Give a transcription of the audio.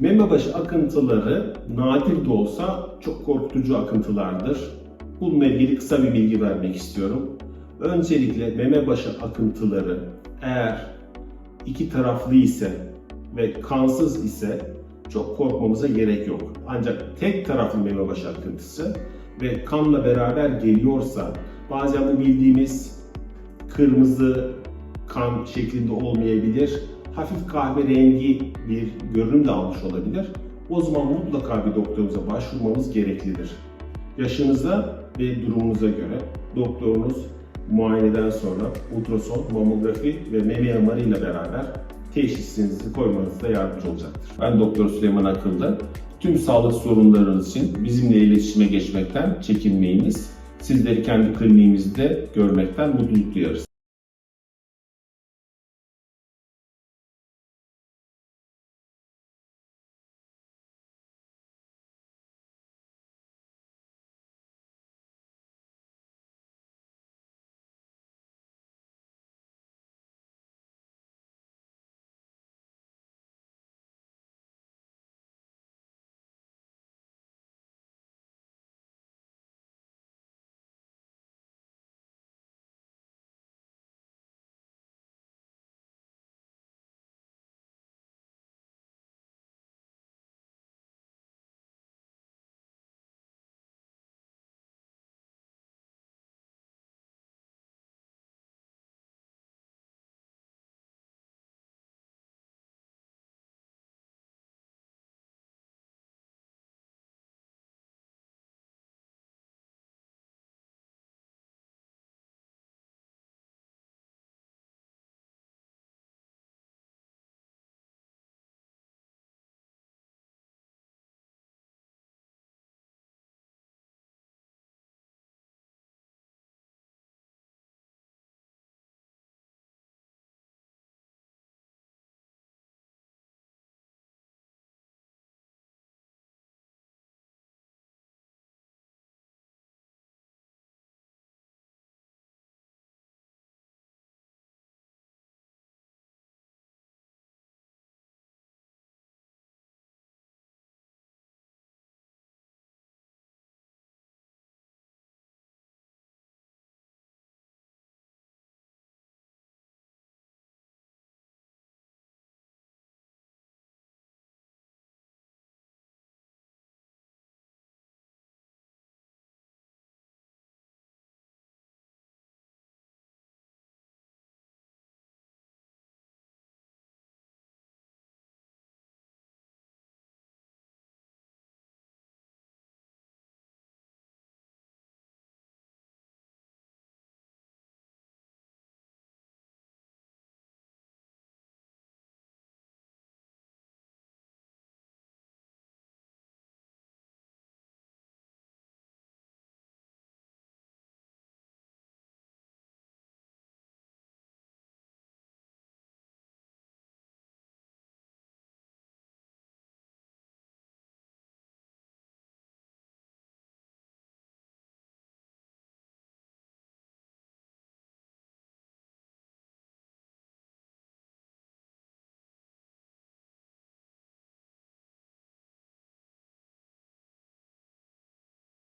Meme başı akıntıları nadir de olsa çok korkutucu akıntılardır. Bununla ilgili kısa bir bilgi vermek istiyorum. Öncelikle meme başı akıntıları eğer iki taraflı ise ve kansız ise çok korkmamıza gerek yok. Ancak tek taraflı meme başı akıntısı ve kanla beraber geliyorsa bazen bu bildiğimiz kırmızı kan şeklinde olmayabilir. Hafif kahverengi bir görünüm de almış olabilir. O zaman mutlaka bir doktorumuza başvurmamız gereklidir. Yaşınıza ve durumunuza göre doktorunuz muayeneden sonra ultrason, mamografi ve meme MR ile beraber teşhisinizi koymanızda yardımcı olacaktır. Ben Doktor Süleyman Akıllı. Tüm sağlık sorunlarınız için bizimle iletişime geçmekten çekinmeyiniz. Sizleri kendi kliniğimizde görmekten mutluluk duyarız.